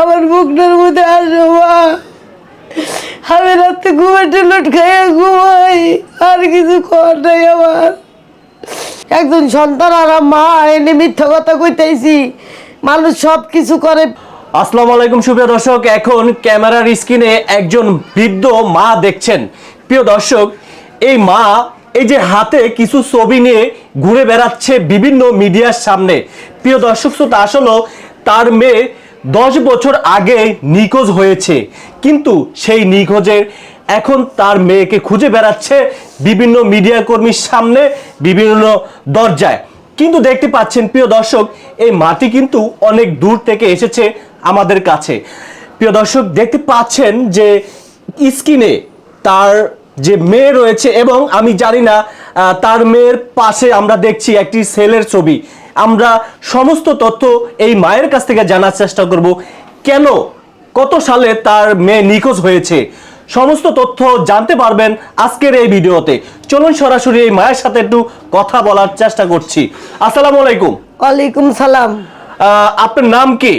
আমার বুকটার মধ্যে আসো, মা। আমি রাতে ঘুমাতে লুট খাইয়া ঘুমাই, আর কিছু কর নাই আমার। একজন সন্তান আর মা এনে মিথ্যা কথা কইতেছি মানুষ সব কিছু করে। আসসালামু আলাইকুম, সুপ্রিয় দর্শক। এখন ক্যামেরার স্ক্রিনে একজন বৃদ্ধ মা দেখছেন। প্রিয় দর্শক, এই মা, এই যে হাতে কিছু ছবি নিয়ে ঘুরে বেড়াচ্ছে বিভিন্ন মিডিয়ার সামনে। প্রিয় দর্শক, শ্রোতা, আসলে তার মেয়ে দশ বছর আগে নিখোঁজ হয়েছে। কিন্তু সেই নিখোঁজের এখন তার মেয়েকে খুঁজে বেড়াচ্ছে বিভিন্ন মিডিয়া কর্মীর সামনে, বিভিন্ন দরজায়। কিন্তু দেখতে পাচ্ছেন, প্রিয় দর্শক, এই মাটি কিন্তু অনেক দূর থেকে এসেছে আমাদের কাছে। প্রিয় দর্শক, দেখতে পাচ্ছেন যে স্ক্রিনে তার যে মেয়ে রয়েছে এবং আমি জানি না তার মেয়ের পাশে আমরা দেখছি একটি সেলের ছবি। আমরা সমস্ত তথ্য এই মায়ের কাছ থেকে জানার চেষ্টা করব। কেন? কত সালে তার মেয়ে নিখোঁজ হয়েছে? সমস্ত তথ্য জানতে পারবেন আজকের এই ভিডিওতে। চলুন সরাসরি এই মায়ের সাথে একটু কথা বলার চেষ্টা করছি। আসসালামু আলাইকুম। ওয়ালাইকুম সালাম। আপনার নাম কি?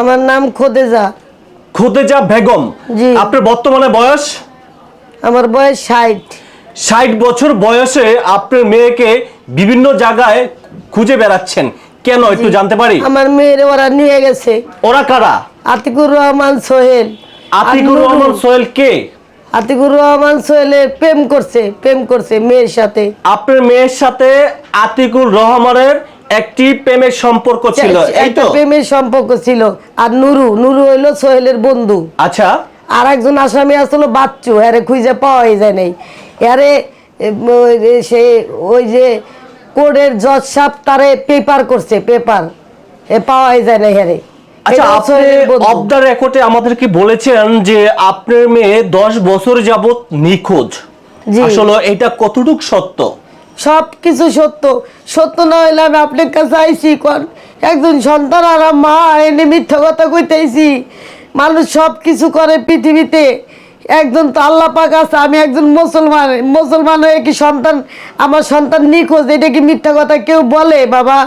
আমার নাম খোদেজা। খুদেজা বেগম। আপনার বর্তমানে বয়স? আমার বয়স ষাট। ষাট বছর বয়সে আপনার মেয়েকে বিভিন্ন জায়গায় খুঁজে বেড়াচ্ছেন। কেন একটু জানতে পারি? আমার মেয়ের ওরা নিয়ে গেছে। ওরা কারা? আতিকুর রহমান সোহেল। আতিকুর রহমান সোহেল কে? আতিকুর রহমান সোহেলের প্রেম করছে প্রেম করছে মেয়ের সাথে। আপনার মেয়ের সাথে আতিকুর রহমানের একটি প্রেমের সম্পর্ক ছিল এই তো? প্রেমের সম্পর্ক ছিল। আর নুরু নুরু হইল সোহেলের বন্ধু। আচ্ছা। আর একজন আসামি আসলো বাচ্চু আরে খুঁজে পাওয়াই যায় নাই। আরে সে ওই যে কোর্টের জজ সাহেব তারে পেপার করছে পেপার এ পাওয়াই যায় না হ্যারে আচ্ছা আপনি অফ দ্য রেকর্ডে আমাদেরকে বলেছেন যে আপনার মেয়ে দশ বছর যাবত নিখোঁজ। আসলে এটা কতটুক সত্য? সব কিছু সত্য। সত্য না হইলে আমি আপনার কাছে আইসি কন? একজন সন্তান আর মা এনে মিথ্যা কথা কইতেছি। মানুষ সব কিছু করে পৃথিবীতে। একজন তো আল্লাহ পাক আছে আমি একজন মুসলমান মুসলমান হয়ে কি সন্তান আমার সন্তান নিখোঁজ এটা কি মিথ্যা কথা? কেউ বলে বাবা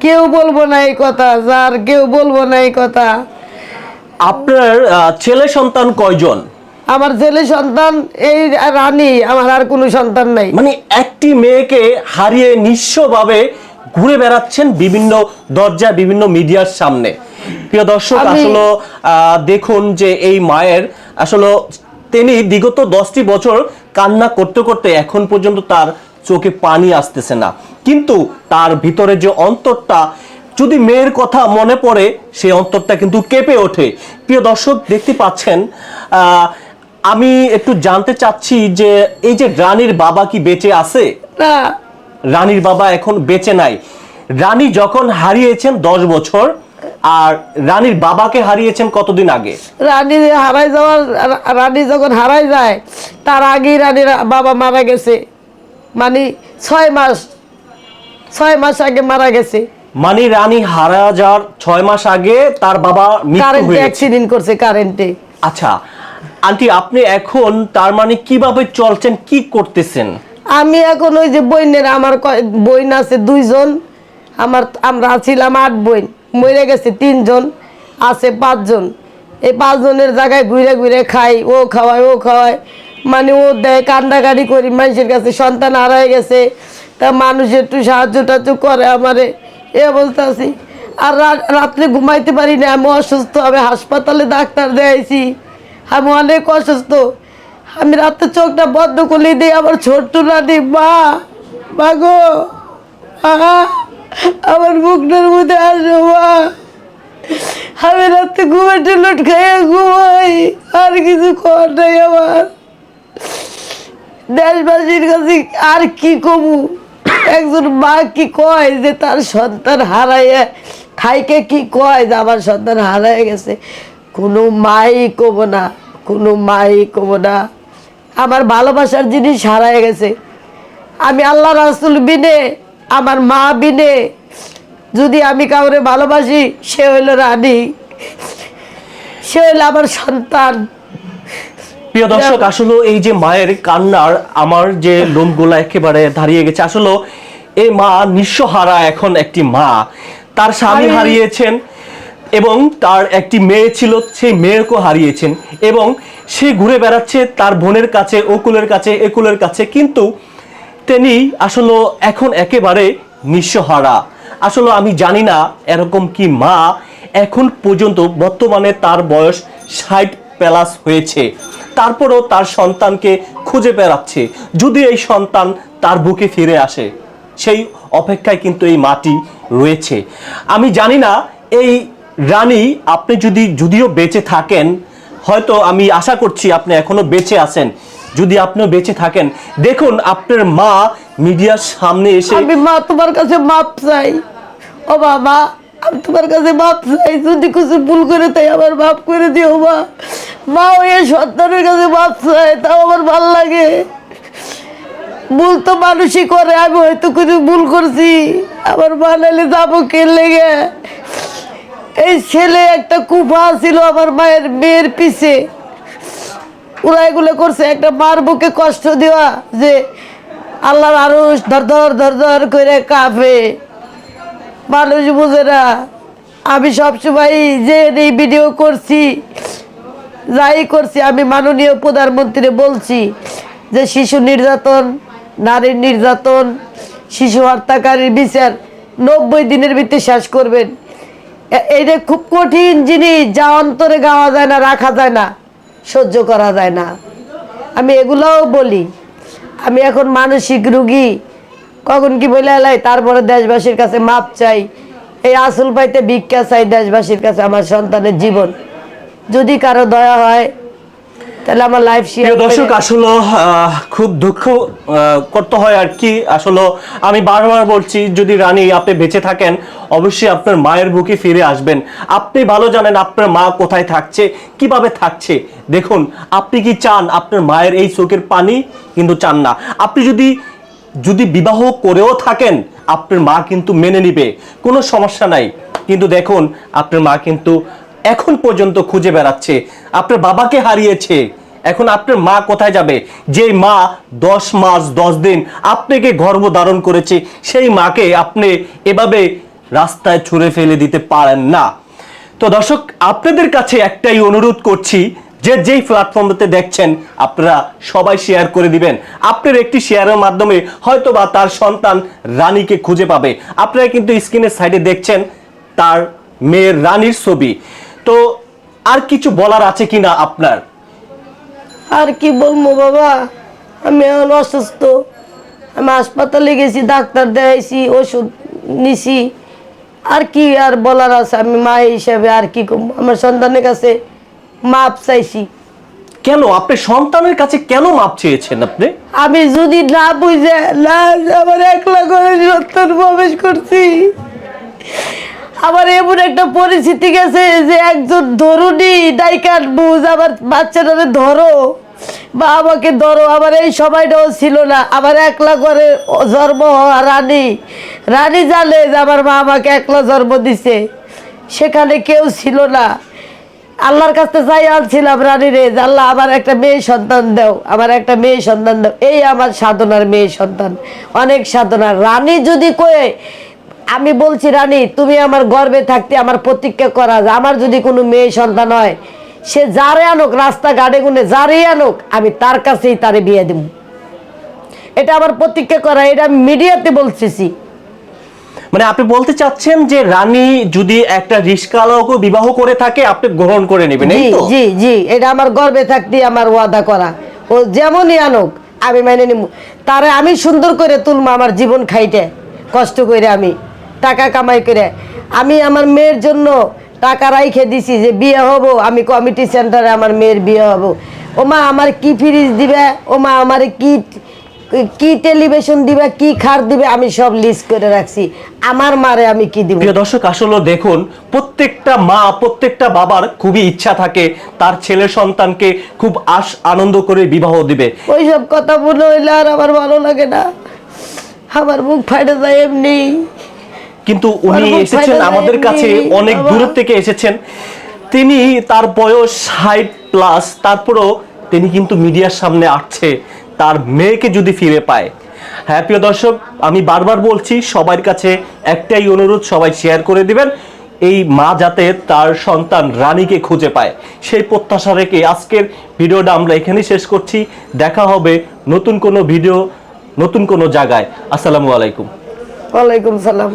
কেউ বলব না এই কথা যার কেউ বলব না এই কথা। আপনার ছেলে সন্তান কয়জন? আমার ছেলে সন্তান এই রানী আমার আর কোনো সন্তান নাই। মানে একটি মেয়েকে হারিয়ে নিঃস্বভাবে ঘুরে বেড়াচ্ছেন বিভিন্ন দরজা বিভিন্ন মিডিয়ার সামনে। প্রিয় দর্শক আসলে আহ, দেখুন যে এই মায়ের আসলে তিনি বিগত দশটি বছর কান্না করতে করতে এখন পর্যন্ত তার চোখে পানি আসতেছে না। কিন্তু তার ভিতরে যে অন্তরটা যদি মেয়ের কথা মনে পড়ে সেই অন্তরটা কিন্তু কেঁপে ওঠে। প্রিয় দর্শক দেখতে পাচ্ছেন আহ, আমি একটু জানতে চাচ্ছি যে এই যে রানীর বাবা কি বেঁচে আছে? না। রানীর বাবা এখন বেঁচে নাই। রানী যখন হারিয়েছেন দশ বছর আর রানীর বাবাকে হারিয়েছেন কতদিন আগে? রানী হারাই যাওয়ার রানী যখন হারাই যায় তার আগেই রানীর বাবা মারা গেছে। মানে ছয় মাস ছয় মাস আগে মারা গেছে। মানে রানী হারা যাওয়ার ছয় মাস আগে তার বাবা মৃত্যু কারেন্টে হয়েছে অ্যাক্সিডেন্ট করছে কারেন্টে আচ্ছা আন্টি আপনি এখন তার মানে কীভাবে চলছেন কি করতেছেন? আমি এখন ওই যে বইনের আমার বইন আছে দুইজন। আমার আমরা ছিলাম আট বইন। মরে গেছে তিনজন আছে পাঁচজন। এই পাঁচজনের জায়গায় ঘুরে ঘুরে খাই ও খাওয়ায় ও খাওয়ায়। মানে ও দেয় কান্দাকাটি করি মানুষের কাছে সন্তান হারায় গেছে। তা মানুষ একটু সাহায্য টাহায্য করে আমারে। এ অবস্থা আছি। আর রাত্রে ঘুমাইতে পারি না আমি অসুস্থ আমি হাসপাতালে ডাক্তার দেখাইছি আমি অনেক অসুস্থ। আমি রাতে চোখটা বন্ধ করলে দিই আমার ছোট্ট নানি মা মা গো মা, আমার বুকটার মধ্যে আসো, মা। আমি রাত্রে ঘুমাতে লুট খাইয়া ঘুমাই, আর কিছু কর নাই আমার। দেশবাসীর কাছে আর কি কমু? একজন মা কি কয় যে তার সন্তান হারাইয়া, খাইকে কি কয় যে আমার সন্তান হারাই গেছে? কোনো মাই কব না, কোনো মাই কব না। আমার ভালোবাসার জিনিস হারাই গেছে। আমি আল্লাহ রাসুল বিনে আমার মা বিনে যদি আমি কাউরে ভালোবাসি সে হইল রানী। সে হইল আমার সন্তান। প্রিয় দর্শক আসলে এই যে মায়ের কান্নার আমার যে লোমগুলা একেবারে দাঁড়িয়ে গেছে আসলে এই মা নিঃস্বহারা এখন একটি মা। তার স্বামী হারিয়েছেন এবং তার একটি মেয়ে ছিল সেই মেয়েকেও হারিয়েছেন এবং সে ঘুরে বেড়াচ্ছে তার বোনের কাছে ওকুলের কাছে একুলের কাছে। কিন্তু তিনি আসলে এখন একেবারে নিঃস্বহারা আসলে আমি জানি না এরকম কি মা এখন পর্যন্ত বর্তমানে তার বয়স ষাট প্লাস হয়েছে। তারপরও তার সন্তানকে খুঁজে বেড়াচ্ছে। যদি এই সন্তান তার বুকে ফিরে আসে, সেই অপেক্ষায় কিন্তু এই মাটি রয়েছে। আমি জানি না এই রানী আপনি যদি, যদিও বেঁচে থাকেন, হয়তো আমি আশা করছি আপনি এখনও বেঁচে আছেন। যদি আপনিও বেঁচে থাকেন, দেখুন আপনার মা মিডিয়ার সামনে এসে আমি মা, তোমার কাছে মাপ চাই। ও বাবা, আমি তোমার কাছে মাপ চাই। যদি কিছু ভুল করে, তাই আমার মাপ করে দিও মা। মা ওই সন্তানের কাছে মাপ চাই তাও আমার ভালো লাগে। ভুল তো মানুষই করে, আমি হয়তো কিছু ভুল করছি। আমার মা নাইলে যাব কে লেগে? এই ছেলে একটা কুফা ছিল আমার মায়ের, মেয়ের পিছে। ওরা এগুলো করছে, একটা মার বুকে কষ্ট দেওয়া যে আল্লাহর আরুষ ধর ধর ধর ধর করে কাঁপে। মানুষ বুঝে না। আমি সবসময় যে এই ভিডিও করছি, যাই করছি, আমি মাননীয় প্রধানমন্ত্রী বলছি যে শিশু নির্যাতন, নারীর নির্যাতন, শিশু হত্যাকারীর বিচার নব্বই দিনের ভিতরে শেষ করবেন। এ- এইটা খুব কঠিন জিনিস, যা অন্তরে গাওয়া যায় না, রাখা যায় না। সহ্য করা যায় না। আমি এগুলোও বলি, আমি এখন মানসিক রুগী, কখন কি বলে এলাই, তারপরে দেশবাসীর কাছে মাপ চাই। এই আসল পাইতে ভিক্ষা চাই দেশবাসীর কাছে আমার সন্তানের জীবন। যদি কারও দয়া হয় তাহলে আমার লাইফ প্রিয় শেয়ার দর্শক আসলে খুব দুঃখ করতে হয় আর কি। আসলে আমি বারবার বলছি যদি রানী আপনি বেঁচে থাকেন অবশ্যই আপনার মায়ের বুকে ফিরে আসবেন। আপনি ভালো জানেন আপনার মা কোথায় থাকছে কীভাবে থাকছে। দেখুন আপনি কি চান আপনার মায়ের এই চোখের পানি? কিন্তু চান না। আপনি যদি যদি বিবাহ করেও থাকেন আপনার মা কিন্তু মেনে নিবে। কোনো সমস্যা নাই। কিন্তু দেখুন আপনার মা কিন্তু এখন পর্যন্ত খুঁজে বেড়াচ্ছে। আপনার বাবাকে হারিয়েছে। এখন আপনার মা কোথায় যাবে? যে মা দশ মাস, দশ দিন আপনাকে গর্ভ ধারণ করেছে, সেই মাকে আপনি এভাবে রাস্তায় ছুঁড়ে ফেলে দিতে পারেন না। তো দর্শক, আপনাদের কাছে একটাই অনুরোধ করছি, যে যেই প্ল্যাটফর্মতে দেখছেন, আপনারা সবাই শেয়ার করে দিবেন। আপনার একটি শেয়ারের মাধ্যমে হয়তো বা তার সন্তান রানীকে খুঁজে পাবে। আপনারা কিন্তু স্ক্রিনের সাইডে দেখছেন, তার মেয়ের রানীর ছবি। তো আর কিছু বলার আছে কিনা আপনার? আর কি বলব বাবা? আমি এখন অসুস্থ। আমি হাসপাতালে গেছি ডাক্তার দেখাইছি ওষুধ নিছি। আর কি আর বলার আছে? আমি মা হিসাবে আর কি করব? আমার সন্তানের কাছে মাপ চাইছি। কেন? আপনি সন্তানের কাছে কেন মাপ চেয়েছেন আপনি? আমি যদি না বুঝে না আমার একলা করে সত্তর প্রবেশ করছি। আমার এমন একটা পরিস্থিতি গেছে যে একজন ধরুনি ডাইকার বুঝ আমার বাচ্চাটারে ধরো বা আমাকে ধরো। আমার এই সময়টাও ছিল না। আমার একলা করে জন্ম হওয়া রানী। রানী জানে যে আমার মা আমাকে একলা জন্ম দিছে। সেখানে কেউ ছিল না। আল্লাহর কাছে চাই আনছিলাম রানী রে আল্লাহ আমার একটা মেয়ে সন্তান দাও, আমার একটা মেয়ে সন্তান দাও। এই আমার সাধনার মেয়ে সন্তান। অনেক সাধনার রানী যদি কয়ে আমি বলছি রানী তুমি আমার গর্বে থাকতে আমার প্রতিজ্ঞা করা আমার যদি কোনো মেয়ে সন্তান হয় সে যারে আনুক রাস্তা গাড়ে গুনে যারেই আনুক আমি তার কাছেই তারে বিয়ে দেব। এটা আমার প্রতিজ্ঞা করা এটা আমি মিডিয়াতে বলতেছি। মানে আপনি বলতে চাচ্ছেন যে রানী যদি একটা রিস্কালকে বিবাহ করে থাকে আপনি গ্রহণ করে নেবেন এই জি তো? জি জি এটা আমার গর্বে থাকতে আমার ওয়াদা করা। ও যেমনই আনুক আমি মেনে নিব। তারে আমি সুন্দর করে তুলবো আমার জীবন খাইতে কষ্ট করে আমি। টাকা কামাই করে। আমি আমার মেয়ের জন্য টাকা রাইখে দিছি যে বিয়ে হব আমি কমিটি সেন্টারে আমার মেয়ের বিয়ে হব। ও মা আমার কি ফ্রিজ দিবে? ও মা আমার কি কি টেলিভিশন দিবে? কি খাট দিবে? আমি সব লিস্ট করে রাখছি। আমার মারে আমি কি দিব? প্রিয় দর্শক আসলে দেখুন প্রত্যেকটা মা প্রত্যেকটা বাবার খুবই ইচ্ছা থাকে তার ছেলে সন্তানকে খুব আশ আনন্দ করে বিবাহ দিবে। ওই সব কথা মনে হইলে আর আমার ভালো লাগে না। আমার মুখ ফাটে যায় এমনি। কিন্তু উনি এসেছেন আমাদের কাছে অনেক। দূর থেকে এসেছেন। তিনি তার বয়স ষাট প্লাস তারপরও তিনি কিন্তু মিডিয়ার সামনে আসছে। তার মেয়েকে যদি ফিরে পায়। হ্যাঁ প্রিয় দর্শক আমি বারবার বলছি সবার কাছে একটাই অনুরোধ সবাই শেয়ার করে দিবেন। এই মা যাতে তার সন্তান রানীকে খুঁজে পায়। সেই প্রত্যাশা রেখে আজকের ভিডিওটা আমরা এখানেই শেষ করছি। দেখা হবে নতুন কোনো ভিডিও নতুন কোনো জায়গায়। আসসালামু আলাইকুম। ওয়ালাইকুম সালাম।